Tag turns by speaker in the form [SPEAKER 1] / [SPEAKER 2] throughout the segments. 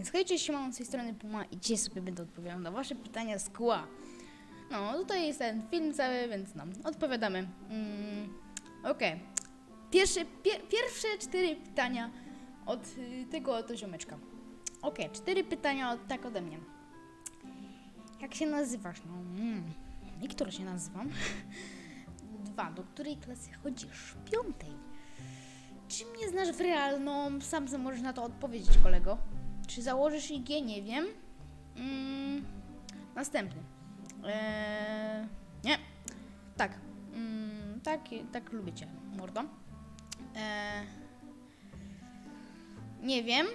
[SPEAKER 1] Więc hejcie się mam z tej strony Puma i dzisiaj sobie będę odpowiadał na wasze pytania z kła. No, tutaj jest ten film cały, więc no, odpowiadamy. Mm, Okej. Pierwsze, pier, pierwsze cztery pytania od y, tego oto ziomeczka. Okej, cztery pytania od, tak ode mnie. Jak się nazywasz? No, mm, i która się nazywam? Dwa, do której klasy chodzisz? Piątej. Czy mnie znasz w realną? Sam możesz na to odpowiedzieć, kolego. Czy założysz IG? Nie wiem. Mm, następny. Eee, nie. Tak. Mm, tak, tak lubię cię, mordo. Eee, nie wiem.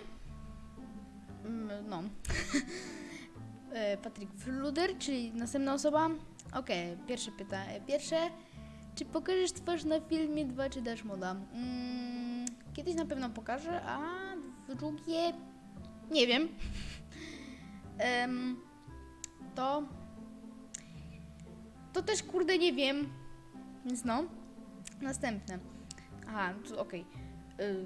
[SPEAKER 1] Mm, no. Eee, Patryk Fluder, czyli następna osoba. Okej, pierwsze pytanie. Pierwsze. Czy pokażesz twarz na filmie 2 czy dasz moda? Mm, kiedyś na pewno pokażę, a drugie nie wiem. Em, to to też kurde nie wiem. Więc no. Następne. Aha, okej. Y,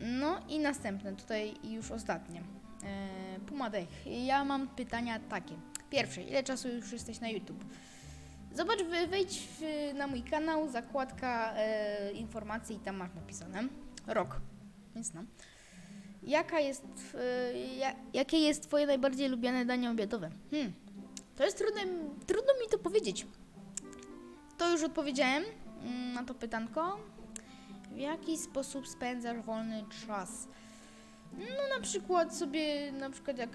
[SPEAKER 1] No i następne, tutaj już ostatnie. E, Pumadech, ja mam pytania takie. Pierwsze, ile czasu już jesteś na YouTube? Zobacz, wejdź w, na mój kanał, zakładka e, informacji i tam masz napisane. Rok. Więc no. Jaka jest, ja, jakie jest twoje najbardziej lubiane danie obiadowe? Hmm. To jest trudne, trudno mi to powiedzieć. To już odpowiedziałem mm, na to pytanko. W jaki sposób spędzasz wolny czas? No na przykład sobie, na przykład jak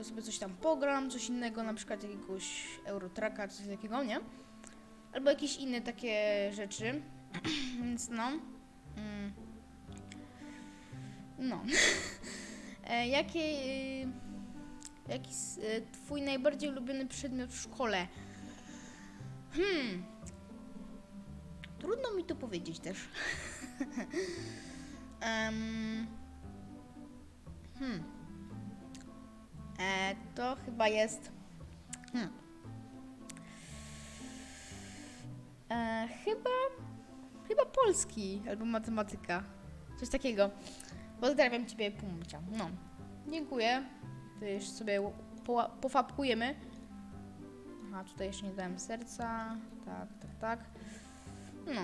[SPEAKER 1] y, sobie coś tam pogram, coś innego, na przykład jakiegoś Eurotraka, coś takiego, nie? Albo jakieś inne takie rzeczy. Więc no. Mm. No. e, y, jaki y, twój najbardziej ulubiony przedmiot w szkole? Hmm. Trudno mi to powiedzieć też. Em, hmm. E, to chyba jest. Hmm. E, chyba. Chyba polski albo matematyka. Coś takiego. Pozdrawiam Ciebie, Pumcia. No. Dziękuję. To już sobie poła- pofapkujemy. Aha, tutaj jeszcze nie dałem serca. Tak, tak, tak. No.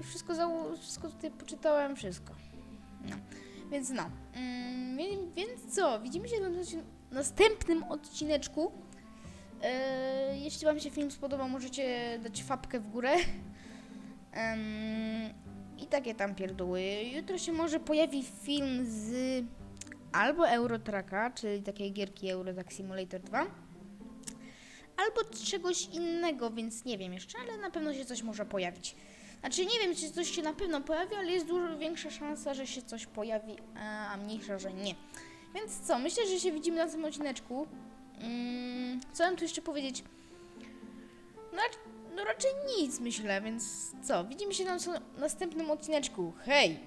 [SPEAKER 1] I wszystko, zało- wszystko tutaj poczytałem, wszystko. No. Więc no. Mm, więc co? Widzimy się odci- następnym odcineczku. E, jeśli Wam się film spodobał, możecie dać fapkę w górę. Em, I takie tam pierdoły. Jutro się może pojawi film z albo Eurotraka, czyli takiej gierki Eurotrack Simulator 2, albo czegoś innego, więc nie wiem jeszcze, ale na pewno się coś może pojawić. Znaczy nie wiem, czy coś się na pewno pojawi, ale jest dużo większa szansa, że się coś pojawi, a a mniejsza, że nie. Więc co, myślę, że się widzimy na tym odcineczku. Mm, co mam tu jeszcze powiedzieć? No, rac- raczej nic, myślę, więc co, widzimy się na następnym odcineczku. Hej!